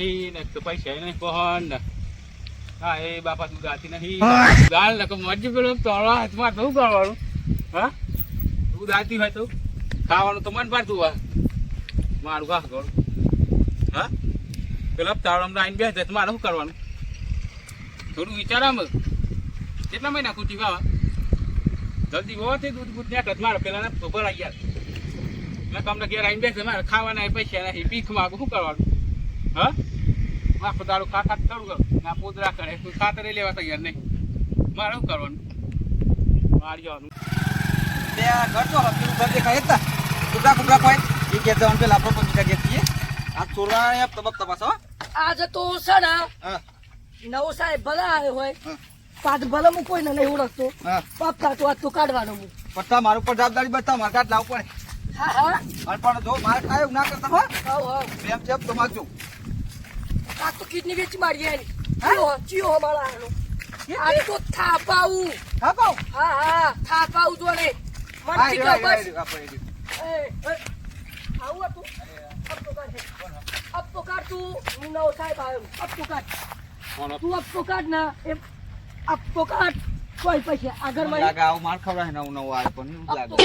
આવી ને પૈસા નહીં કોહન ને. હા એ બાપા તું ગાતી નહીં. ગાળ ને મરજી પેલો તળા હાથમાં શું કરવાનું હા? તું ગાતી હોય તો? ખાવાનું તો મન પાડતું હોય. મારું ઘા ગોળ હા? પેલા તાળમ આવીને બે જાય મારે શું કરવાનું? થોડું વિચાર આમ કેટલા મહિના કુટી વાવા જલ્દી હોવાથી દૂધ બૂધ ત્યાં મારે પેલા તો ભરાઈ ગયા મેં તમને ઘેર આવીને બેસે મારે ખાવાના પૈસા નહીં ભીખ માગું શું કરવાનું? હા? આખો દાડો ખા કરું કરું ના પોદરા કરે. કોઈ ખાતર લેવા તૈયાર નહીં. મારે શું કરવાનું? મારી જવાનું. બે આ ઘર તો ઘર દેખાય જ તા. કુકડા કુકડા કોઈ? એ ઘેર જવાનું પેલા આપણે પંચીકા ઘેર જઈએ આ ચોરવાને તબક તપાસ હો. આજે તો છે ને હા. નવો સાહેબ ભલે આવ્યો હોય હા. પાછ ભલે હું કોઈને નહીં ઓળખતો. હા. પપ્પા તો આ તો કાઢવાનો હું. પટ્ટા મારું પર જવાબદારી બતાવ મારે કાઢ લાવવું પડે. હા હા. પણ જો મારે કાંઈ ના કરતા હો. હાવ હાવ. પ્રેમ છે તો માગજો આ તો કિડની વેચી મારી એની ચિયો ચિયો અમારા આનો આ તો થાપાઉ થાપાઉ હા હા થાપાઉ જો ને મન રહ્યો, બસ. આવું હતું? અબ તો કાઢ અબ તો કાઢ તું હું નવો સાહેબ આવ્યો અબ તો કાઢ. તું અબ તો કાઢ ના એ અબ તો કાઢ. કોઈ પૈસા આગળ મને લાગે આવું માર ખવડાવે નવું નવું આવે પણ એવું અબ તો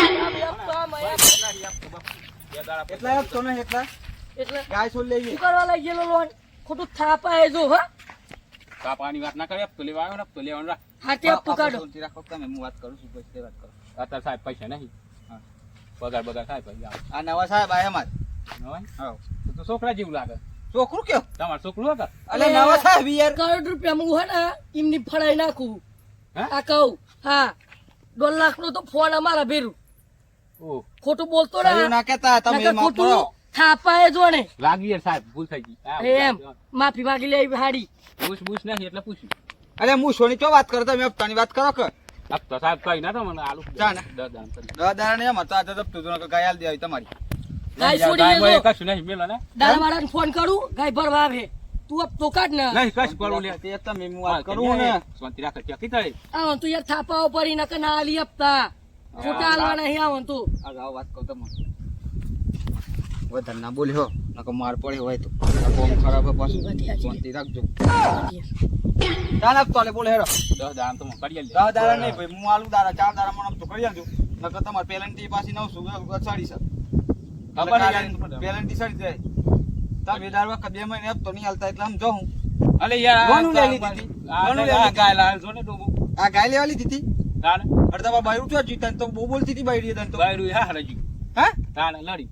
લાગે. એટલા ને એટલા? એટલે ગાય છોડ લઈએ શું કરવા લઈ ગયેલો લોન? ખોટું થાપા એ જો હા. થાપાની વાત ના કરે પેલી લેવા ને પેલી લેવાનું હા તે અબ કાઢો. રાખો તમે હું વાત કરું છું પછી તે વાત કરો. અત્યારે સાહેબ પૈસા નહીં. પગાર બગાર થાય પછી આ નવા સાહેબ આયા માર નવા હા. તો છોકરા જેવું લાગે. છોકરું કેવું? તમારે છોકરું હતા અલે નવા સાહેબ યાર. કરોડ રૂપિયા હું હે ને એમની ફળાઈ નાખું. હે? આ કહું હા. દોઢ લાખ નો તો ફોન અમારા ભેરું. ઓહ ખોટું બોલતો ના કેતા તમે ખોટું કરો થાપા એ જો ને લાગી યાર સાહેબ ભૂલ થઈ ગઈ. એમ માફી માંગી લે હાડી. પૂછ પૂછ નહીં એટલે પૂછ્યું અરે હું સોની ચો વાત કરતો મેં હપ્તાની વાત કરો કે? હપ્તા સાહેબ કઈ ના તો મને આલુ જા ને. દસ દાડા દાડા ને એમ હતા આજે જપતું તો નકર ગાય આલ દે તમારી. કશું નહીં મેલો ને. દાદાવાળાને ફોન કરું ગાય ભરવા આવે. તું અબ તો કાઢ ને. નહીં કશું કરું લે તે તમે હું વાત કરું ને. શાંતિ રાખે ચકી તળે આવો તું યાર થાપાઓ પડી નકર ના આલી હપ્તા. ખોટા નહીં આવો તું. આ વાત કહું તમને વધારે ના બોલ્યો નકો માર પડે હોય તો. ફોન ખરાબ હોય પાછું. શાંતિ રાખજો. ચાલ આપતો લે બોલે હેરો દસ દાન તો કરી દસ દાડા નહીં ભાઈ હું આલુ દાડા ચાર દાડા મને તો કરી આલજો. નકર તમારે પેલેન્ટી પાછી નવશું સાડી સર યાર. સાડી જાય તમે દર વખત બે મહિને હપ્તો નહીં હાલતા એટલે આમ જાઉં અલે યાર લોનું લઈ લીધી હતી. આ ગાય લાલ જો ને ડૂબું આ ગાય લેવા લીધી હતી? તાને અડધા બાયરું છો જીતા તો બહુ બોલતી હતી બાયડી તને તો. બાયરું હા હરજી હા? તાને લડી.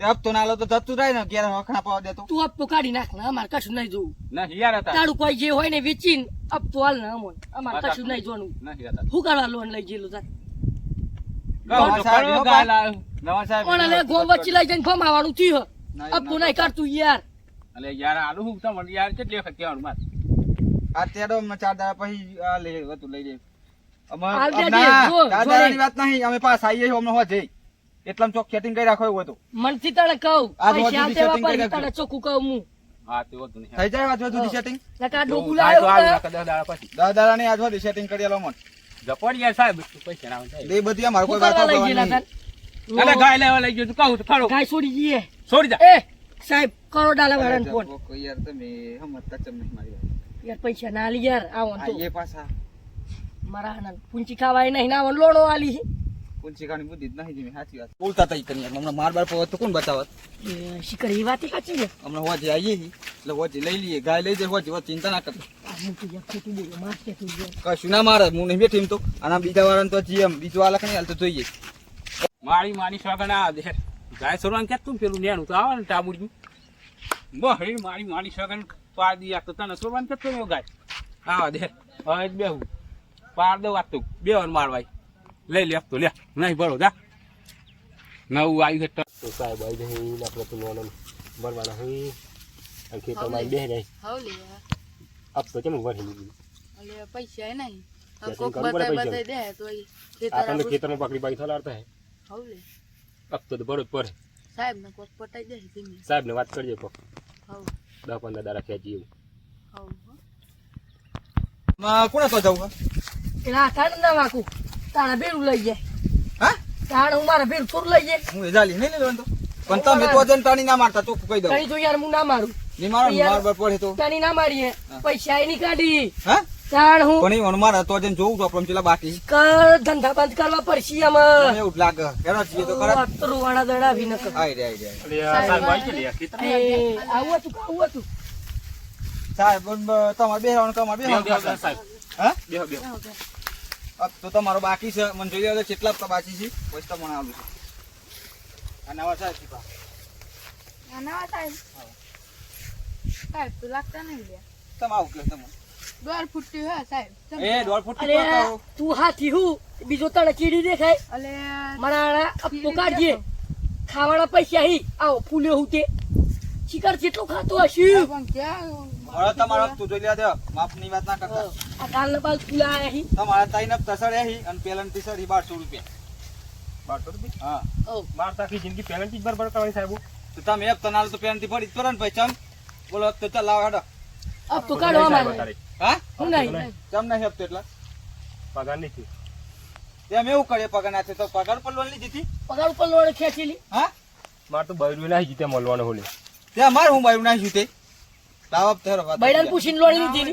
હપ્તો ના લો તો જતું રહે ને ઘેર વખણા પાવા દેતો તું. અબ કાઢી નાખ ને અમારે કશું નહીં જોવું. ના યાર હતા તારું કોઈ જે હોય ને વેચીને અબ હાલ ને અમોન. અમારે કશું નહીં જોવાનું. નહીં કરવા લોન લઈ ગયેલું તાર? થયું અમે પાસ આવીએ છીએ, અમને હોવા જઈ એટલામાં ચોક સેટિંગ કરી રાખો એવું હતું. મનથી તને કહું. આ રોજ પૈસા કરી વાપરી તને ચોખ્ખું કહું હું. હા તે વધુ નહીં. થઈ જાય વાત સુધી સેટિંગ ડોકું લાવ્યો દસ દાડા પછી. દાડા ની સેટિંગ કરી લો મન. જપડ યાર સાહેબ પૈસા ના આવે એ બધી અમારે કોઈ વાત કરવા નહીં. અલે ગાય લેવા લઈ ગયો તું કહું તો ખરો ગાય છોડી જઈએ છોડી જા. એ સાહેબ કરોડાલા વાળાને ફોન યાર તમે સમજતા ચમ નહીં મારી યાર પૈસા ના લી યાર આવો તો. એ પાછા. મારા પૂંચી ખાવાય નહીં ના લોણો આલી. પૂંચી ખાવાની બુદ્ધિ જ નહીં જીમી, સાચી વાત. બોલતા તઈ કરી હમણાં માર બાર પવત તો કોણ બતાવત? એ એ વાત સાચી છે? હમણાં હોજે આવીએ છીએ એટલે હોજે લઈ લઈએ. ગાય લઈ જાય હોજે. હોજે ચિંતા ના કરતો. કશું ના મારે. હું નહીં બેઠી એમ તો. આના બીજા વાળા તો જીએમ બીજું આ નહીં હાલ તો જોઈએ. મારી માની સ્વાગન આ દે ગાય સોરવાનું કે તું પેલું નેણું? તો આવે ને ટાબુડ્યું બહરી મારી માની સ્વાગન પાર દી આખતો તને સોરવાનું કે તું ગાય? આવા દે હવે બેહું. પાર દઉં આપતું બે વાર મારવાય લઈ લે આપતો લે. નહીં ભરો જા. નવું આવ્યું છે. તો. સાહેબ આવી જઈ આપણે તો લોન ભરવાના હોય અને ખેતરમાં બેસી જાય. હાવ લે આપ તો કેમ ભરી લીધી? અલે પૈસા નહીં. તો આપણને ખેતરમાં પકડી પાકી થલાડતા હે? હાવ આપ તો ભરો જ પડે સાહેબ ને કોક પટાઈ દે સાહેબ ને વાત કરજો કોક. હાવ. દસ પંદર દાડા ખેંચી એવું કોને તો જવું એના હાથાને ના વાકું તારા ભેરું લઈ જાય. હા? તાણ હું મારા ભેરું થોડું લઈ જાય. હું એ નહીં લેવાનું તો. પણ તમે તો જન ટાણી ના મારતા ચોખ્ખું કહી દઉં. કઈ જો યાર હું ના મારું. નહીં મારો માર બર પડે તો. તાની ના મારીએ. પૈસા એ કાઢી હા? તાણ હું પણ ઈ મને તો જન જોવું તો આપણે પેલા બાકી. કર ધંધા બંધ કરવા પડશે આમાં. એવું લાગે. છીએ તો ખરા. તો રૂવાણા દડા ભી ન કર આઈ રે આઈ રે. સાહેબ આવી હતું આવું હતું. સાહેબ તમારે બેહવાનું તમારે બેહો, બેહો, બેહવાનું. સાહેબ. હા? બેહો, બેહો. અબ તો મારો બાકી છે. મને જોઈ લો કેટલા હપ્તા બાકી છે. પછી તો મને આવું છે. આ નવા સાહેબ આ નવા સાહેબ સાહેબ તો લાગતા નહીં લે. તમે આવું કે તમે. દોર ફૂટી હે સાહેબ. એ દોર ફૂટી તો તું હાથી હું. બીજો તને ચીડી દેખાય. અલે મારા અપતો કાઢજે ખાવાના પૈસા હી. આવો ફૂલ્યો હું તે. શિકાર જેટલું ખાતો હશે. પણ ક્યાં હવે તમારો તું જોઈ લેજો દો માફની વાત ના કરતા. આ કાલના બાલ ફૂલા આયા હી. તમારા તાઈ ને સડ્યા હી અને પેલન ટી સડી બારસો રૂપિયા. 1200 રૂપિયા? હા. ઓ. માર તાકી જિંદગી પેલન જ બરબર કરવાની સાહેબ તો તમે એક તનાલ તો પેલન ટી ફરી જ કરો ને ચમ. બોલો તો ચાલ લાવો હેડો. અબ તો કાઢો માંગે હા? હું નહીં ચમ નહીં હપ્તો એટલા? પગાર નથી એમ એવું કરે પગાર નાખે તો પગાર પર લોન લીધી હતી? પગાર ઉપર ખેંચી લી. હા? માર તો બૈરું ના જીતે મળવાનો હોલે ત્યાં મારે હું બાયું નાખ્યું તે લાવો હેરો વાત બૈડાને પૂછીને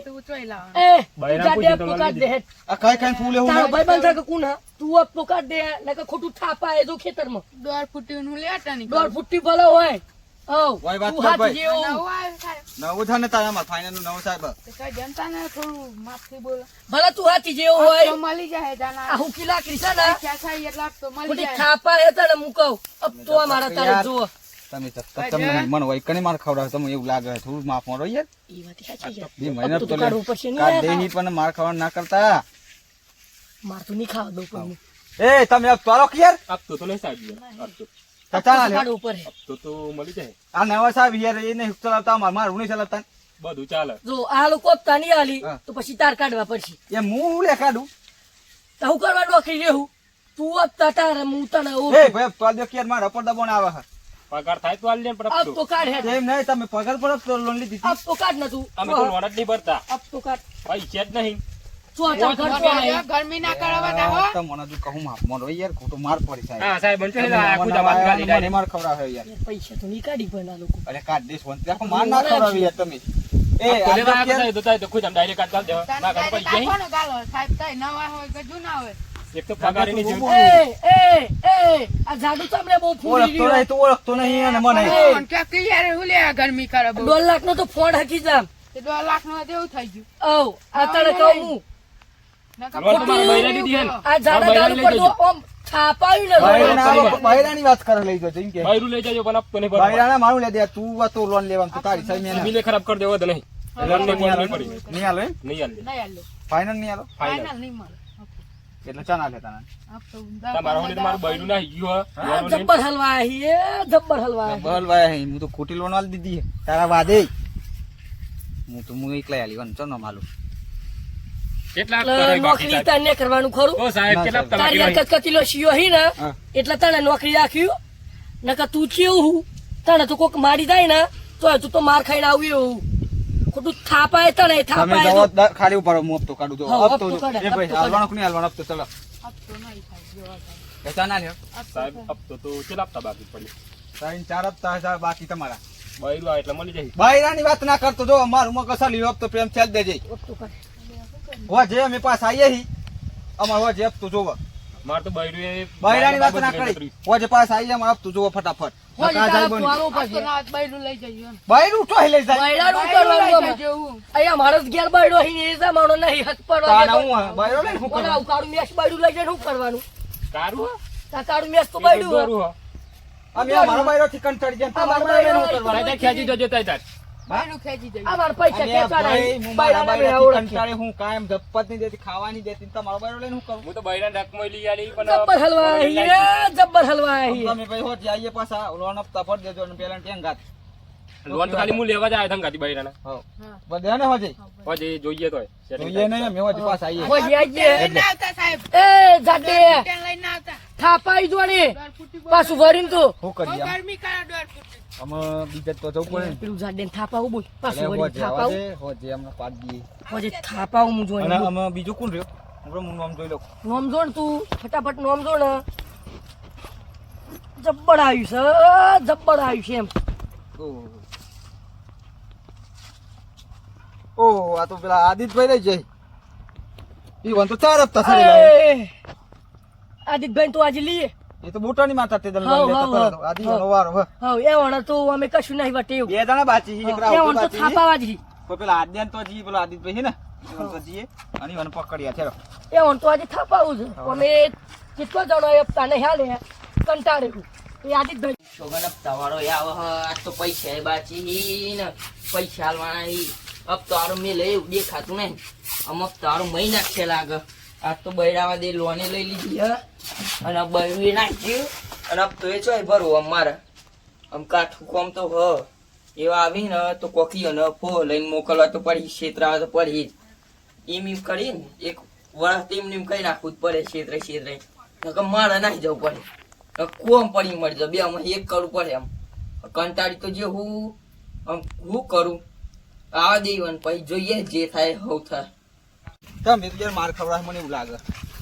તો ઉચવાઈ લાવવાનું એ બૈરાને તું તો અપતો દે આ ખાઈ ખાઈને ફૂલે હું તારો ભાઈ બંધ કે કોણ તું અપતો કાઢ દે નકર ખોટું થાપા એ જો ભલો હોય. વાય વાત કર ભાઈ. નવું ને તારામાં ફાઇનલનું નવું સાહેબ તો કઈ જનતાને થોડું માફથી બોલો. ભલે તું હાથી જેવો તો હોય. મળી જાય આ જાના હુકી લાકડી છે ને? થાય એટલા તો મળી જાય. થાપા એ તને મૂકવ અબ તો આ મારા તારે યાર. તમે તમને મન હોય કને માર ખવડાવે તમને એવું લાગે થોડું માફ મારો યાર. એ વાત સાચી છે. બે મહિના તો ને કાઢ દેહી પણ માર ખાવા ના કરતા. માર તો નહીં ખાવા દો કોઈ. એ તમે अब તારો યાર. આપ તો નહીં સાહેબ યાર. લે તો તો મળી જાય. આ નવા સાહેબ યાર એ નહીં ચલાવતા માર મારું નહીં ચલાવતા. બધું ચાલે. જો આ લોકો નહીં આલી તો પછી તાર કાઢવા પડશે. એ હું લે કાઢું? તો હું કરવા નોકરી રહેવું તું આપતા તારે હું તને એ ભાઈ તો દે કે મારા પર દબાણ આવે પગાર થાય તો આલી પણ અબ તો કાઢ હે એમ નહીં તમે પગાર પર લોન લીધી અબ તો કાઢ ન તું અમે તો લોન જ નહીં ભરતા. અબ તો કાઢ. પૈસા જ નહીં. ગરમી ના કરવા હો તો મને જો કહું માફ મારો યાર ખોટું માર પડી સાહેબ. હા સાહેબ બનશે ને આખું જમાત ગાલી મને માર ખવડાવે યાર. પૈસા તો નહીં કાઢી પણ આ લોકો. અરે કાઢ દેશ વંત આખો માર ના ખવડાવે યાર તમે. એ આ તો આવ્યા તો તો ખુદ આમ direct કાઢ દેવા. ના કાઢો direct પૈસા નહીં. ગાલો સાહેબ થાય નવા હોય કે જૂના હોય એક તો પગાર એની જેમ. એ એ એ આ જાડુ તમને બહુ ફૂલી ઓળખતો નહીં તું ઓળખતો નહીં અને મને. કોણ કે કે યાર હું લે આ ગરમી કરે બહુ. દોઢ લાખ નો તો ફોડ હકી જામ તે દોઢ લાખ નો એવું થઈ ગયું. ઓ આ તને કહું હું નકર લોન તો મારા બૈરા દીધી હે ને. આ જાડા ગાલ બૈરાને તો જજો. છાપાયું ને બૈરાના- બૈરાની વાત કરે લઈ જજો કે. બૈરું લઈ જજો પણ આપતો બૈરાના મારું લે દે તું વા તો લોન લેવાનું તું તારી સાહેબ મેં ખરાબ કરી દેવો તો નહીં. લોન નહીં નહીં આલો પડી નહીં આલો. નહીં આલે. ફાઇનલ નહીં આલો? ફાઇનલ. ફાઇનલ નહીં મળે. એટલે ચા ના લેતા ના. આપતો તમારા હોને તો બૈરું ના ગયું હે. આ લોન લઈને. જબ્બર હલવા આહી એ જબ્બર હલવા આહી બોલ હું. તો ખોટી લોન વાળી દીધી તારા વાદે. હું તો હું એકલા આલી વન ચનો માલું કેટલા એટલે આપતા હોય બાકી નોકરી તને કરવાનું ખરું? ઓ સાહેબ કેટલા તારી બાકી આ શિયો હી ને. એટલે તને નોકરી રાખ્યું? નકર તું કેવું હું? તને તો કોક મારી જાય ને તો તું તો માર ખાઈને આવ્યું એવું. ખોટું થાપાય તમે થાપાય જવો તો. ખાલી ઉપર હું હપ્તો કાઢું. તો હપ્તો હપ્તો એ ભાઈ હાલવાનો કોની હાલવાનો? હપ્તો ચલો. આપતો નહીં થાય જોવા જાય. ના લ્યો. સાહેબ આપતો તો કેટલા આપતા બાકી પડ્યો? ત્રણ ચાર હપ્તા બાકી તમારા. બૈરું એટલે મળી જાય. બૈરાની વાત ના કરતો. જો મારું માં કસા લીધો હપ્તો પ્રેમ ચાલ દેજે. હપ્તો. હો જે અમે પાસ આવીએ હી. અમાર હો જે હપ્તો જોવો. મારે તો બૈરું એ બૈરાની વાત ના કરી પાસ જોવો જાય તો. બૈરું તો લઈ જાય બૈરું કરવાનું જજો અહીંયા ઘેર એ જમાનો નહીં હક પડવા હે? બૈરો કરવાનું? મેસ લઈ કરવાનું કારું મેસ તો. અમે ઠીકણ ચડી જાય મારો તમારો બૈરો કરવાનું? ખેંચી જજો તાય તાર. લોન તો ખાલી હું લેવા જ આવ્યો ગાડી બૈરાના. હા. બધે ને હોજે? પછી જોઈએ તોય. જોઈએ નહીં અમે હોજે પાછા આવીએ હોજી આઈએ. લઈને આવતા સાહેબ. એ જાડે લઈને આવતા. થાપાઈ જોડે દોઢ ફૂટી બહુ પાછું વરીન તો. ગરમી કરે આમાં બીજા તો જવું પડે પેલું ઝાડને થાપાવું બોલ. પાછું વળી થાપાવું. હોજે આમને પાડ દઈએ. હોજે થાપાવું હું અને જોઈને આમાં કોણ રહ્યો? હું નામ જોઈ લઉં. નોમ જોણ તું ફટાફટ નોમ જોણ. જબ્બર આવ્યું છે જબ્બર આવ્યું છે એમ. ઓહો. ઓહો આ તો પેલા આદિતભાઈ રહી જાય ઈ વન તો ચાર હપ્તા. આદિતભાઈ તો આજે લઈએ. એ તો તે દલ હે. એ વણ તો અમે કશું નહીં વટે બે જણા બાકી છે, એક એ વણ તો થાપાવા જ તો પેલા આદ્યાન તો જઈએ પેલો આદિતભાઈ છે ને? એ વન તો જઈએ. અને ઈ પકડ્યા છે એ વણ તો આજે થાપાવું છે. અમે કેટલો જણો એ તાને હાલે કંટાળે એ આવે આજ તો પૈસા એ બાચી ને. પૈસા હાલવાના. અબ તારું મેં લઈ એવું દેખાતું નહીં. અમુક તારું મહિના છે લાગે. આજ તો બૈરામાં દે, લોને લઈ લીધી, હ. અને આ બૈરું એ નાખ્યું. અને તો એ ચોય ભરવું અમારે આમ કાઠું કોમ તો, હ. એવા આવી ને તો કોકી અને ફો લઈને મોકલવા તો પડી ક્ષેત્ર તો પડી જ. એમ એમ કરીને એક વરસ તેમ એમ કઈ નાખવું જ પડે ક્ષેત્રે ક્ષેત્રે નકર મારે નાખી જવું પડે. કોમ પડી મળી જાય. બે, આમાં એક કરવું પડે એમ કંટાળી તો જે હું, આમ હું કરું? આવા દેવાનું પછી જોઈએ જે થાય, હવ થાય. તમે તો યાર માર ખવડાવે મને એવું લાગે.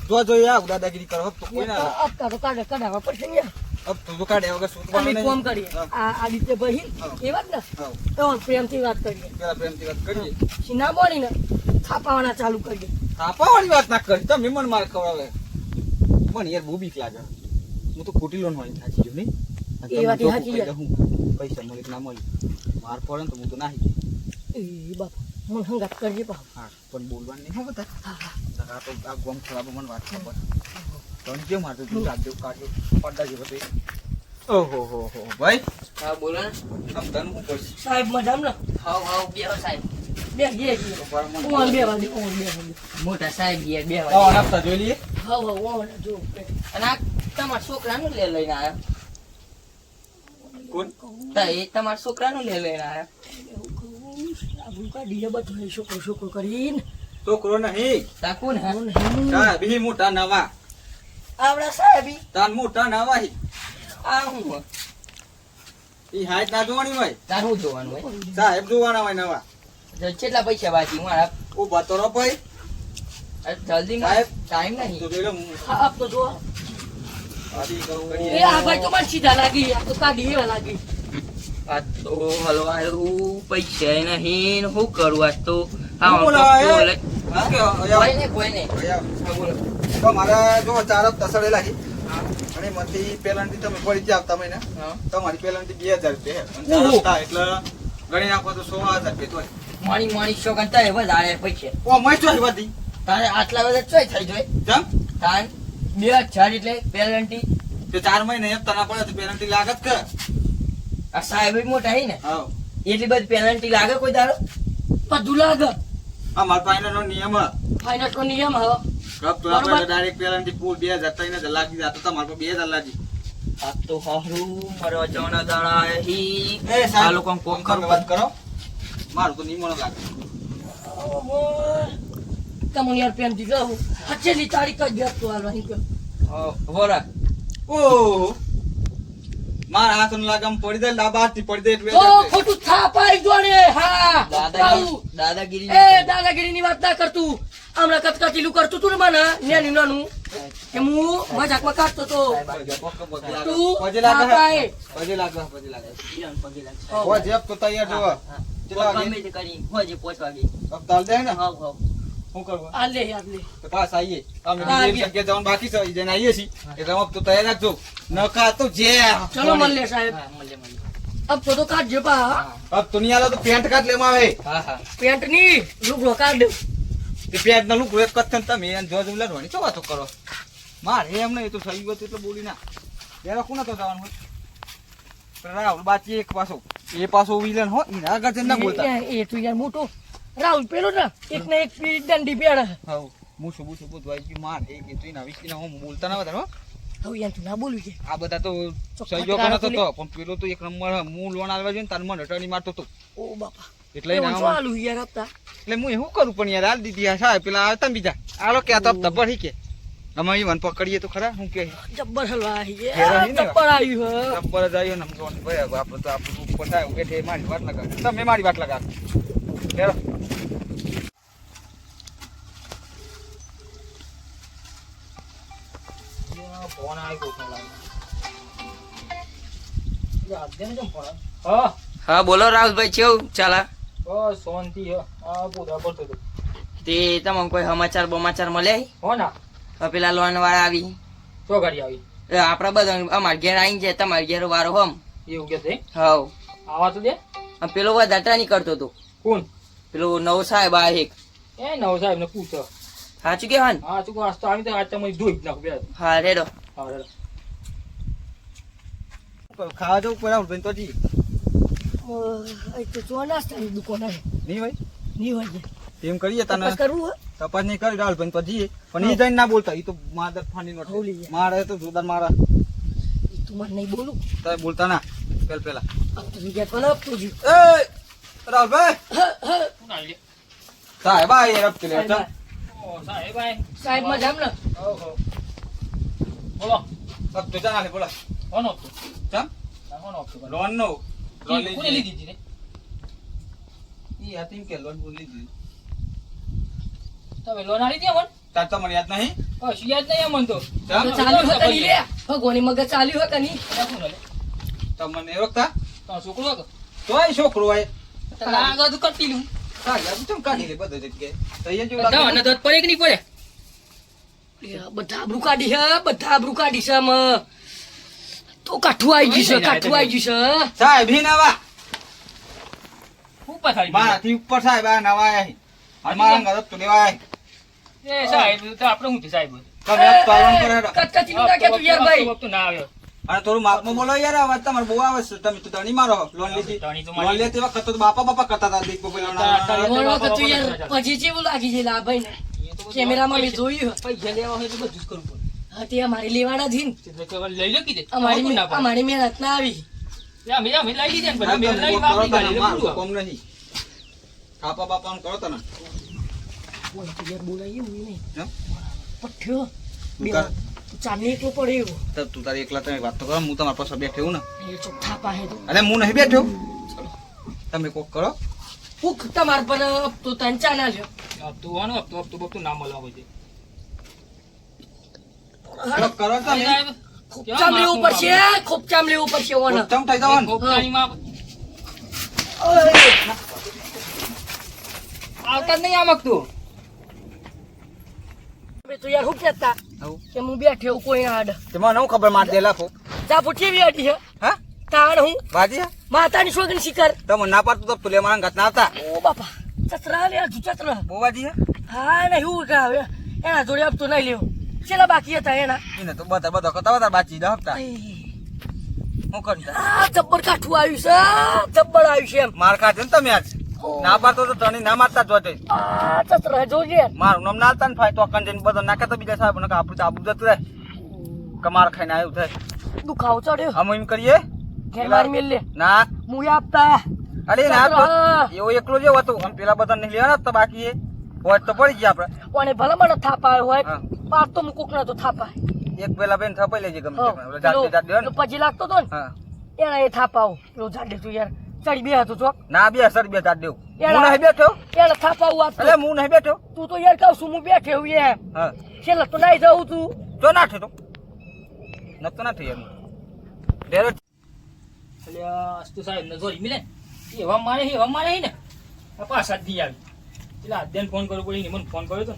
જો જો યાર દાદાગીરી કરો. તો કોઈ ના અબ તો કાઢે કાઢવા પડશે અબ તું કાઢ્યા વગર સૂતવાનું નહીં. કોમ કરીએ. આ આદિત્ય ભાઈ એ વાત ને? તો પ્રેમથી વાત કરીએ. પેલા પ્રેમથી વાત કરીએ. સિના બોલી ને થાપાવાના ચાલુ કરીએ. થાપાવાની વાત ના કરી. તમે મને માર ખવડાવે. મને યાર બહુ બીક લાગે. હું તો ખોટી લોન હોય થાકી જો નહીં? એ વાત તમે સાચી છે. હું. પૈસા મળી ના મળી માર પડે ને તો હું તો નાહી. એ બાપા. મને હંગાત કરજે પા હા પણ બોલવાનું નહીં હો બધા હા હા આ તો આ ગોમ ખરાબ મને વાત ખબર તને કેમ મારતું તું કાઢજો કાઢજો પડતા જેવો તે ઓહો હો હો ભાઈ હા બોલો ને આમ તને હું પડશે સાહેબ મજામ ને હાવ હાવ બે સાહેબ બે ઘે ઘે ઓન બે બે વાગે મોટા સાહેબ બે બે વાગે નાસ્તા જોઈ લઈએ હા હા ઓન જો અને આ તમારા છોકરાનું લે લઈને આવ્યા કોણ તા એ તમારા છોકરાનું લે લઈને આવ્યા આબુ કાઢીએ બધું છોકરો છોકરો કરીને. છોકરો નહીં. તાકો હે ઓન હેનું બી મોટા નવા. આવડા સાહેબી તાન મોટા નવા હી. આ હું? ઈ હાઈટ ના જોવાની હોય? તાર હું જોવાનું હોય? સાહેબ જોવાના હોય નવા. કેટલા પૈસા બાકી મારા? ઓ બાતોરો ભાઈ. જલ્દી સાહેબ. ટાઈમ નહીં. તો લે આપ તો જો આદી કરું એ આ ભાઈ તો મને સીધા લાગી. આ તો કાઢી એવા લાગી. આજ તો હલવાયું પૈસા નહીં ને શું કરું આજ તો? ને ને મારા જો ચાર તસડેલા છે. અને એમાંથી પેલાંટી તમે પડી જ આવતા મહિને હા. તમારી પેલાંટી બે હજાર રૂપિયા એટલે ગણી નાખો તો સો હજાર રૂપિયા તો માણી માણી વધારે પૈસા. ઓ મય ચોય વધી તારે આટલા બધા ચોય થઈ જમ તાન બે હજાર એટલે પેલન્ટી તો ચાર મહિને હપ્તા ના પડે તો લાગત કે આ સાહેબ મોટા હે ને એટલી બધી પેનલ્ટી લાગે કોઈ દારો બધું લાગે. આ મારા નો નિયમ હ. ફાઇનાન્સ નો નિયમ હવે. કપ તો આપણે ડાયરેક્ટ પેનલ્ટી પૂર બે હજાર હજાર લાગી જાય તો પર બે હજાર લાગી. આ તો હારું મારો જવાના દાડા હી. એ આ લોકો કોમ કરો વાત કરો. મારું તો નિયમો લાગે. તમને યાર પેન દીધો હચેલી તારીખ જ વ્યસ્ત હાલવાની કહું વરા. ઓહો. માર હાથ લાગમ પડી દે લાબારથી પડી દે ઓ ખોટું થાપાઈ જોડે હા. દાદાગીરી દાદાગીરી એ દાદાગીરી ની વાત ના કરતું. હમણાં કચકચીલું કરતું તું ને મને નેની નાનું. કે હું મજાકમાં કાઢતો તો. તું થાપાઈ. પગે લાગવા પગે લાગવા પગે લાગવા હો જેબ તો તૈયાર જો ચલા ગમે કરી હો જે પોચવા ગઈ અબ તાલ દે ને? હા હા શું કરવું? આ લે યાર લે. બસ આઈએ. તો વાતો કરો? મારે એમને એ તો સહી ગયો એટલે બોલી ના. પેલા કોને તો જવાનું હોય? રાહુલ બાચી એક પાછો. એ પાછો વિલન હો એના ના બોલતા. એ તું યાર મોટો. રાહુલ પેલું ને એક ને એક પીડી દંડી પેડ હા મૂછું મૂછું બધું આવી માર એ કે તું ના હું બોલતા ના વધારે હો. યાર તું ના બોલું છે. આ બધા તો સહયોગ નતો તો પણ પેલો તો એક નંબર હું લોન આલવા જોઈએ ને તાર મને અટણી મારતો તો. ઓ બાપા. એટલે આલું યાર હતા એટલે હું શું કરું પણ યાર આલ દીધી આ સાહેબ પેલા આવતા બીજા. આલો કે તો તબર હી કે. અમે ઈ વન પકડીએ તો ખરા હું કે. જબ્બર હલવા આવી? જબ્બર આવ્યું હે. નંબર જ આવ્યો ને આમ ભાઈ હવે આપણે તો આપણું થાય કે મારી વાત લગાવ તમે મારી વાત લગાવ ફોન આવ્યો? હા હા બોલો રાહુલભાઈ કેવું? ચાલા બસ શાંતિ હે આ પોતા પડતો હતો. તે તમને કોઈ સમાચાર બમાચાર મળે હો ના પેલા લોન વાળા આવી. તો ઘડી આવી? આપડા બધા અમાર ઘેર આવીને જાય તમારા ઘેર વારો હમ. એવું કે છે? હવ આવા તો દે. પેલો વધારે નહીં કરતો તો કોણ? પેલો નવ સાહેબ આ એક. એ નવ સાહેબ ને પૂછો. સાચું કે હા તું આજ તો આવી તો આજ તમે જોઈ જ નાખું હા રેડો. ખાવા જવું પડે ભાઈ તો જી તો જો દુકાન નહીં ભાઈ નહીં હોય એમ કરીએ તને કરવું તપાસ નહીં કરી રાહુલ ભાઈ તો જઈએ પણ ઈ જઈને ના બોલતા ઈ તો માદર ફાની નો મારે તો જોરદાર મારા તું મને નહીં બોલું તમે બોલતા ના પેલ પેલા બીજા કોને આપતું જ્યું? એ રાહુલભાઈ લે? સાહેબ આ એ રબ કે લે સાહેબ સાહેબ મજામ ને હઉ, હઉ. બોલો સબ તો ચાલે બોલા કોનો આપતો? ચમ ના, કોનો આપતો? લોન નો લોન લીધી લીધી હતી રે? ઈ હતી કે લોન બોલી લીધી તમે લોન આલી હતી મન તાર તો મને યાદ નહીં કશું યાદ નહીં અમને તો. ચાલ્યું હતા નહીં લે? ભગવાનની મગજ ચાલ્યું કોણ લે? તમને રોકતા તમારો છોકરો હતો? તોય છોકરો હોય તો લાગે તો કરતી લઉં. કાઢી લે બધો જગ્યાએ તો અહીંયા જેવું લાગે મને તો પડે કે નહીં પડે? બધા આબરૂ કાઢી છે બધા આબરૂ કાઢી છે. તો કાઠું આવી ગયું છે કાઠું આવી ગયું છે. સાહેબ હી નવા. ઉપર સાહેબ મારાથી ઉપર સાહેબ આ નવા અને મારા ઘરે તો લેવા એ સાહેબ તો આપણે હું સાહેબ? તમે આ પાલન કરો હેડો. કચકચીનું કે તું યાર ભાઈ. વખતો ના આવ્યો. અને થોડું માપમાં બોલો યાર વાત તમારે બહુ આવે છે. તમે તો ધણી મારો લોન લીધી. ધણી લોન લેતી વખત તો બાપા બાપા કરતા હતા દીપ બોલા પછી જેવું લાગી છે લા ભાઈ ને કેમેરામાં મેં જોયું. પૈસા લેવા હોય તો બધું જ કરવું પડે. હા તે અમારી લેવાના હવે લઈ લો કીધે અમારી? અમારી મહેનત ના આવી. એ અમે અમે લઈ લીધે ને બધા અમે લઈ વાપરી ગાડી કોમ નહીં. કાપા બાપા કરો તને બોલ તો યાર બોલાય હું નહીં. પઠ્યો તું બે તાર- ચાંદની એકલો પડે તો તું તારી એકલા તમે વાત તો કરો. હું તમારા પાસે બેઠો છું ને. એ ચોખ્ઠા પાસે તો. અરે હું નહીં બેઠો. તમે કોક કરો. કુક તમારા પર તો તને ચા ના લ્યો. હપ્તું હોવાનું, હપ્તું- હપ્તું બપ્તું ના મળવા હોય કરો તમે સાહેબ, ખૂબ કેવા ચામ લેવું પડશે ખૂબ લેવું પડશે ઓને ચમ થઈ જવાનું. કોપરાણીમાં આવતા નહીં આ મગતું અમે યાર શું કહેતા? કે હું બેઠે કોઈ ના આડ. તેમાં નવું ખબર માર દેલા જા પૂછી બી અડી છે હા? તાણ હું. વાજી માતાની શોખની શિકાર. તમે ના પાડતું તો તુલે મારા ઘટના હતા ઓ બાપા. ચતરા લે હજુ ચતરા બહુ વાજી હે? હા ને એવું કે હવે એના જોડે આપતો નહીં લેવો છેલ્લા બાકી હતા એના. એને તો બધા બધા કરતા બધા બાચી દે હપ્તા. હું કરી આ જબ્બર કાઠું આવ્યું છે જબ્બર આવ્યું છે એમ. માર ખાતે ને તમે આજ. ના પાડતો તો તને ના મારતા જોતે આ ચતરા જોજે. મારું નામ ના આવતા ફાય તો અકન જઈને બધો નાખે તો બીજા સાહેબ ને આપણું તો આબુ જતું રહે. કમાર ખાઈને આવ્યું થાય. દુખાવો ચડ્યો. હમ એમ કરીએ? ઘેર મારી મેલ લે. ના. મુએ આપતા. અરે ના તો એવો એકલો જ હતો. અને પેલા બધા નહીં લેવાના તો બાકી હોય તો પડી ગયા આપડે કોને ભલે મને થાપાય હોય. પાર તો મુકુક ના તો થાપાય. એક પેલા બેન થાપાઈ લેજે ગમે તે પછી લાગતો તો ને. એના એ થાપાવ. પેલો જાડે તું યાર ચડી બે હતો ચોક. ના બે સર બે યાર, હું નહીં બેઠો? એને થાપાવું વાત અરે હું નહીં બેઠો? તું તો યાર કહું છું હું બેઠે હું એમ. હા. છેલ્લે તો નાઈ જવું તું. જો ના થયો નતો ના થયો ડેરો એટલે આ અસ્તુ સાહેબ નજોરી મિલે. એવા મારે એવા મારે ને. આ પાછા જ નહીં આવી. એટલે આદ્યાને ફોન કરવો પડી મને ફોન કર્યો તો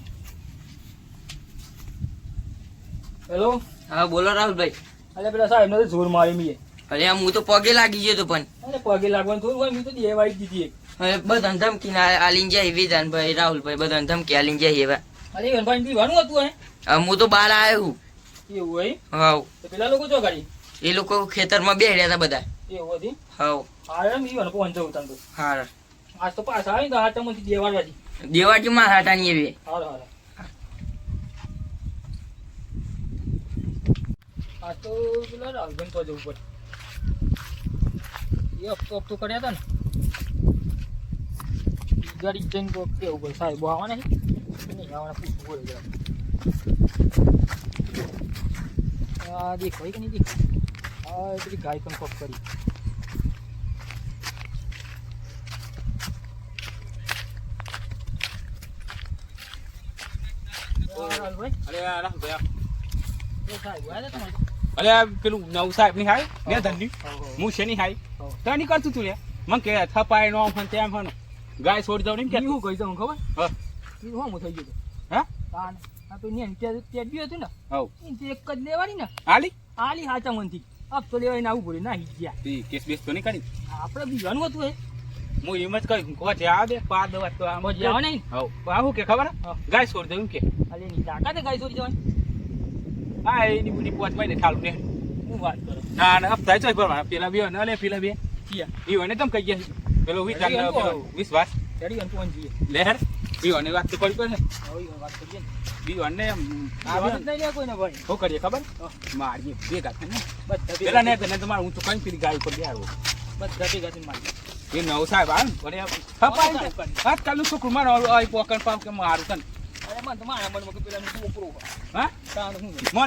હેલો હા બોલો રાહુલભાઈ. અરે પેલા સાહેબ ને જોર મારી મીએ. અરે હું તો પગે લાગી ગયો તો પણ. અરે પગે લાગવાનું થોડું હોય મેં તો વાળી દીધી એક. હવે બધાને ધમકી ના આલીને જાય વિધાનભાઈ રાહુલભાઈ બધા ધમકી આલીને જાય એવા. અરે એવન ભાઈ પીવાનું હતું હે? હું તો બહાર આવ્યો એવું હોય? હા તો પેલા લોકો જો ગાડી? એ લોકો ખેતરમાં બેહ્યા હતા બધા. એવું હતી હાવ હા એમ ઈવન પહોંચ જવું તને હાર. આજ તો પાછા આવી તો હાથમાંથી બે વાર વાજી દેવાજી માં હાટાની એવી હારો હારો. આ તો પેલા તો જવું પડે. એ હપ્તો હપ્તો કર્યા હતા ને. ગાડી જઈને તો કેવું પડે. સાહેબ આવવાના નહીં આવવાના પૂછવું પડે. આ દેખાય કે નહીં દેખાય? આ પેલી ગાય પણ કોક કરી અરે પેલું નવ સાહેબની હાય ને. ધંધી હું છે ની હાય. તો નહીં કરતું તું લે. મને કે થપાય નો ફન તેમ ફન ગાય છોડી દઉં ને કે. હું કહી દઉં ખબર? હા. હોમું થઈ ગયું હા? તાન આ તો ન્યા તે બી હતું ને? હવ. તે એક જ લેવાની ને? આલી? આલી હાચા મનથી. અબ તો લેવાય આવું પડે ના ગયા. કેસ બેસ તો નહીં કરી આપણે બીજાનું હતું એ. હું એમ જ કહ્યું કોચ આવે આ પા દવા તો આમ મજા આવે નહીં હવ આવું કે ખબર ગાય છોડી દઉં કે અલે ની તાકાત ગાય છોડી જવાની હા એની બુની પોચમાં ખાલું ને હું વાત કરું ના ના હપ્તા ચોય ભરવાના પેલા બે ને અલે પેલા બે કિયા ઈ વને તમ કહી ગયા પેલો વિચાર. વિશ્વાસ ચડી ગયો તું જઈએ લહેર વાત તો કરી પડે વાત કરીએ ને બી વને એમ આ વાત જ નહીં લે કોઈને ભાઈ શું કરીએ ખબર મારીએ ભેગા થાય ને બધા પેલા ને તમારે હું તો કઈ પેલી ગાય ઉપર બેહાડવો બધા ભેગા થઈને મારી એ નવ સાહેબ આમ થપાય ને તો આજકાલનું છોકરું મારો આ પોકણ પાવ કે મારું અરે મને હા?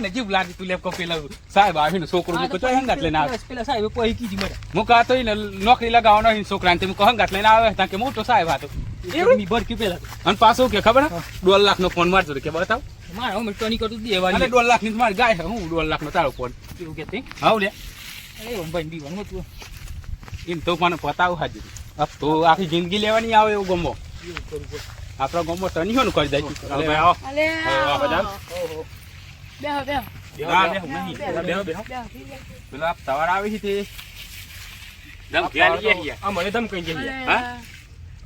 જીવ લાગે તું લેપ પેલા સાહેબ આવીને છોકરો મૂકો તો હંગાત લઈને આવે. પેલા- સાહેબ કોઈ કીધી મને. હું કાતો નોકરી લગાવવાનો છોકરાને તે હું હંગાત લઈને આવે. ત્યાં કે મોટો સાહેબ હતો. એવી? ભડકી પેલા અને પાછું કે ખબર હે? દોઢ લાખ નો ફોન હતો કે બતાવ. મારા હું ટોની કરતું અને દેવાની દોઢ લાખની મારી ગાય હું દોઢ લાખ નો તારો ફોન. એવું કે તે? લે. ઓમ ભાઈ બીવાનું હતું. એમ તો મને પતાવું હાજર. તો આખી જિંદગી લેવાની આવે એવો ગમો. આપણા ગમો કરી જાય બેહો ના. પેલો સવાર આવી છે તે. ગયા. મને ધમ જઈએ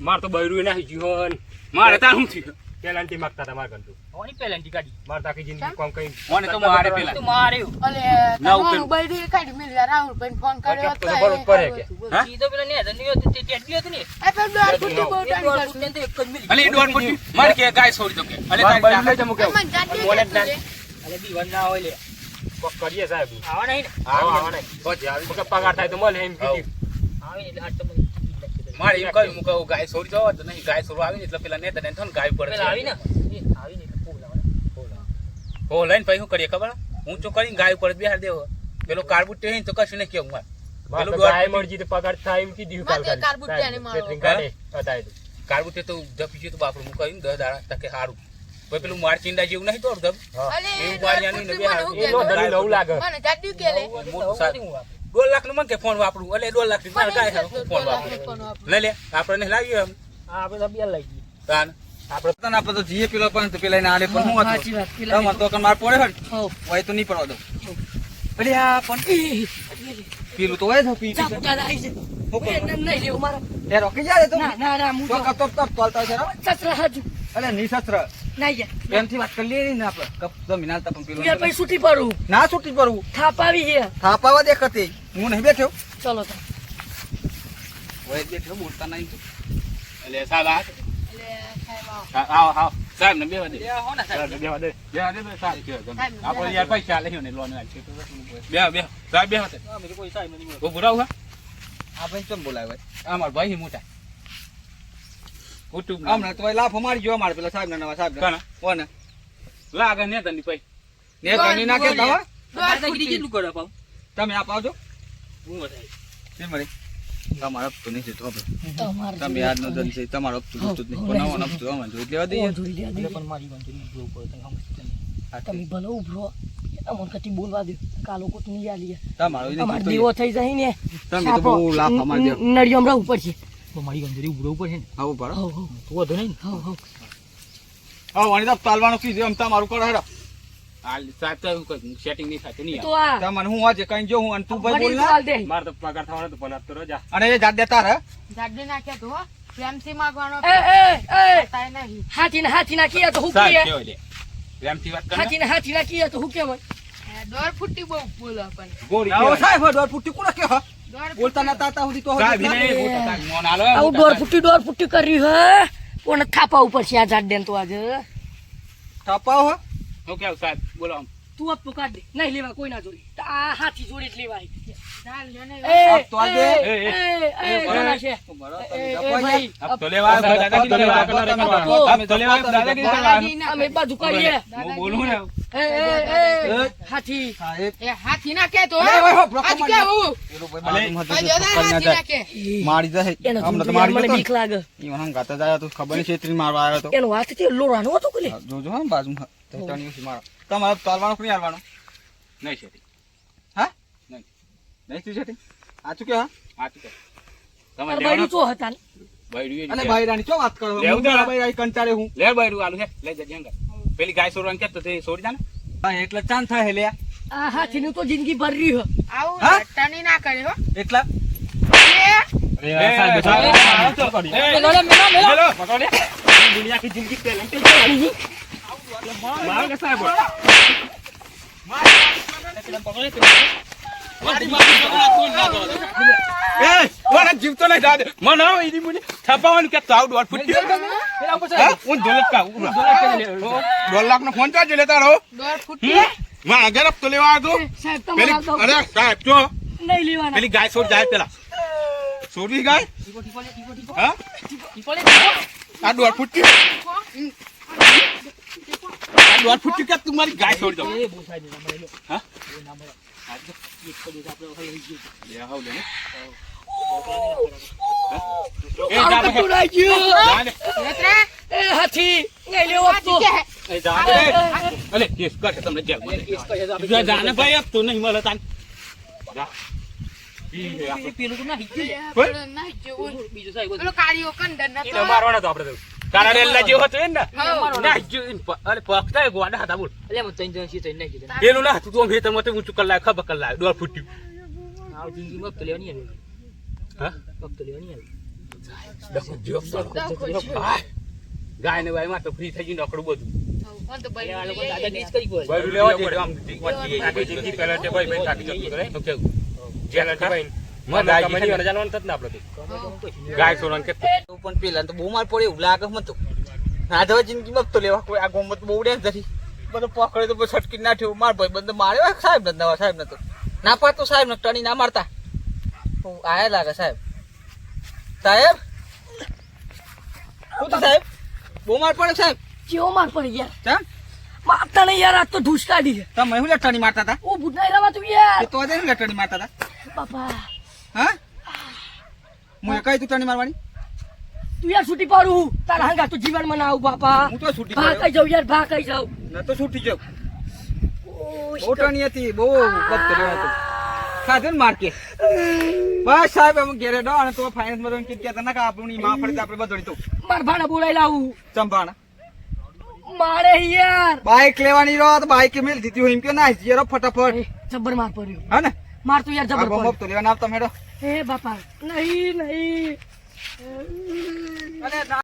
અલે તો બૈરું નાખી જીવન. મારે તાર શું થયું? પેલા થી માગતા હતા માર ગંતુ ઓની પેલાની કાઢી માર તાકી જિંદગી કોમ? કઈ મને તો મારે પેલા તું માર્યો અલે ના, તમારું ઉપર. કાઢી એકાડી રાહુલ ભાઈ ફોન કર્યો તો હતો બરોબર કરે કે. હા? ઈ તો પેલા ને ધની હતું તે ટેટલી હતી ને? એ પેલું દોઢ ફૂટી બહુ ટાઈમ તો એક જ મિલી અલે એ ફૂટી માર કે ગાય છોડી દો કે. અલે તારી બૈરું લઈ જમું કે મને રે. અલે બીવન ના હોય લે. કોક કરીએ સાહેબ. આવા નહીં ને? આવો નહીં. પછી આવી પગાર થાય તો મળે એમ કીધી. આવે. એટલે હાથ તો મારે એમ કહ્યું હું કહું ગાય છોડી જવા તો નહીં ગાય છોડવા આવી ને એટલે પેલા નેતા ને થોડું ગાય પડે પેલા આવી ને એ આવી ને એટલે ફૂલ આવે હો લઈને પછી શું કરીએ ખબર? હું તો કરીને ગાય ઉપર બેહાર દેવો. પેલો કાર્બુટ તે તો કશું નહીં કેવું મારે. પેલું ગાય મરજી તો પગાર થાય એમ કીધું. કાર્બુટ તો જપી ગયું તો બાપરું હું કહ્યું દસ દાડા તકે સારું પછી પેલું માર ચીંડા જેવું નહીં તો એવું બાર ને. હું એ લાગે. મને કે લે. મોટું સારું દોઢ લાખનું મને કે ફોન વાપરું. એટલે દોઢ લાખ ગાય એમ હારું ફોન વાપરું. લઈ લે આપણે લાવીએ એમ. આપણે બે લઈ ગઈ તાન. આપણે તને આપણે તો જીએ પેલો પણ પેલા એને આલે પણ હું સાચી વાત, પેલા તમારે તો માર પડે હોય તો નહીં પડવા દઉં અરે આ પણ પેલું તો હોય પી જા, જા, જા, આઈ જા. નહીં લેવું મારે. એ રોકી જાય તો? ના, ના, ના, હું તો તો- તપ તપ તોલતા છે સસરા હાજુ. અરે ની સસર નાઈ જા. પ્રેમથી વાત કરી લઈએ ને આપણે. કપ તો મિનાલતા પણ યાર, પછી છૂટી પડું. ના છૂટી પડવું થાપ છે. થાપાવા દેખતે. હું નહીં બેઠ્યો ચલો તો. હોય બેઠ્યો બોલતા નહીં એટલે સાહેબ આ આવો. આવો આવો. સાહેબ ને બેવા દે. ને બેવા દે. બેવા દે. સાહેબ, આપણે યાર પૈસા લઈ ને લોન તો બેહો બેહો સાહેબ બેહો તે અમે કોઈ સાહેબ નથી ઉભું હા. આ ભાઈ કેમ બોલાવે? અમાર ભાઈ મોટા. કુટુંબ હમણાં તો લાફો મારી ગયો અમારે પેલા સાહેબ નવા સાહેબ કોને? લાગે ને તની પૈ ને તને ના. કેટલું કરો પાઉ તમે આપ આવજો. હું વધારે. કેમ મળી તમારો હપ્તો નહીં જતો તમે આજનો છે તમારો હપ્તો જોતો નહીં. પણ હપ્તો અમારે જોઈ લેવા દઈએ. જોઈ લે, એટલે પણ મારી ગંજરી ઉભરો ઉપર તને સમજતું નહીં. તમે ભલે ઉભરો અમન કતી બોલવા દે. કાલો કોટ નહીં આલી તમારો દેવો થઈ જાય ને. તમે તો બહુ લાફા મારી દો નડિયમ રહું પડશે. તો મારી ગંજરી ઉપર છે ને. આવું પડે હવ હવ. તો વાંધો નહીં. હવ હવ. હા વાણી તો કી જેમ તા મારું કરો હેડા. હાલ સાહેબ તો કોઈ સેટિંગ નહીં થાતું નહીં તો આ તમને હું આજે કઈ જો હું અને તું ભાઈ બોલ ના માર તો પગાર થવાનો તો પણ આપતો રજા. અને એ જાડ દેતા રે જાડી નાખ્યા તો હો. પ્રેમથી માગવાનો એ એ એ. થાય નહીં. હાથી ને હાથી તો હું સાહેબ કેવો પ્રેમથી વાત કર. હાથી ને હાથી ના કીયા તો હું કેવાય દોર ફૂટી બહુ બોલો પણ. ગોરી આવો સાહેબ દોર ફૂટી કોણ કે હા બોલતા નતા હતા સુધી તો સાહેબ હવે એને મોટા સાહેબ મોન આલો આવું દોર ફૂટી દોર ફૂટી કર્યું હે? કોને થાપા ઉપર છે આ જાડ દેન તો આજે? થાપાઓ હો. હું કેવું સાહેબ? બોલો આમ. તું અપ કાઢ દે. નહીં લેવા કોઈ ના જોડી. આ હાથી જોડે જ લેવાય. દાદાગીરી બોલું ને. હાથી હાથી ના આજ કેવું? જાય. કે. તો મારી મને બીક લાગે ઈ મને ગાતા જાય તો ખબર નહીં છેતરી મારવા આવ્યો તો એનો હાથથી લોરાનો હતો કે લે? જોજો હા ટણી ઉછી મારો તમારે તાલવાનો કે નહીં હાલવાનો નહીં શેઠી. હા નહીં. નહીં તું છેટી સાચું કે હા સાચું કહે. તમે આ લેવાનો બૈરું હતા ને? બૈરું અને લે. ચો વાત કરો લેવું દે. કંટાળે હું લે બૈરું આલુ હે લઈ જજે. પેલી ગાય સોરવાનું કહેતો તે સોરી જાને? હા એટલે ચાન થાય લ્યા. આ હાથીનું તો જિંદગી ભર રહી હો. આવું? ટણી ના કરે હો. એટલા? લે, લે. દુનિયાની જિંદગી તે મારો કે સાહેબ? જીવતો નહીં મને થપાવાનું કે દોઢ ફૂટ દોઢ લાખનો ફોન ચાર્જ દોઢ ફૂટ મારા આગળ હપ્તો લેવા આવ્યો પેલી તમારા અરે સાહેબ જો. નહીં લેવાના. પેલી ગાય છોડ જાય પેલા. છોડવી ગાય? હા? આ દોઢ ફૂટ દોઢ ફૂટ કે તું મારી ગાય છોડ દો હા? પેલું. ના હતા તો ઊંચું કલાક ખબર કલાક દોઢ ફૂટ્યું. ગાય ને ફ્રી થઈ ગયું નકડું બધું ને પણ પેલા બહુ માર પડે એવું લાગે મને તો ના તો જિંદગીમાં તો લેવા કોઈ આ ગોમત બહુ ડેન્સ નથી બધું પકડે તો છટકી નાખ્યો માર ભાઈ બંધ માર્યો સાહેબ ને દવા સાહેબ નતો ના પાડતો સાહેબ ને ટણી ના મારતા. આયા લાગે સાહેબ. સાહેબ? શું તો સાહેબ? બહુ માર પડે સાહેબ. કેવો માર પડી યાર? ચામ મારતા નહીં યાર આજ તો ઢૂસ કાઢી છે. તમે હું લટણી મારતા હતા? ઓ ભૂતનાઈ રવા તું યાર. તો આજે લટણી મારતા હતા? બાપા. હા? હું એ કઈ તું તણી મારવાની? તું યાર છૂટી પાડું. તારા હંગા તો જીવનમાં ના આવું બાપા. હું તો છૂટી ભાગ કઈ જાઉં યાર ભાગ કઈ જાઉં. ન તો છૂટી જાઉં. ઓ, ટણી હતી બહુ રહ્યો હતો. ખાધું માર્કેટ બસ સાહેબ અમે ઘેરે ડો અને તો ફાઇનાન્સમાં તો કહેતા ના કે આપણી માં ફરતી આપણે બધો તો. માર ભાડા બોલાઈ લાવું. ચંભાણા મારે યાર. બાઈક લેવાની રહો તો બાઈક મેલ દીધી હોય એમ કે ના જીરો ફટાફટ. જબર માર પડ્યો. હે ને? માર તો યાર જબર પડ્યો. તો લેવાના આવતા મેડો એ બાપા નહીં નહીં. અરે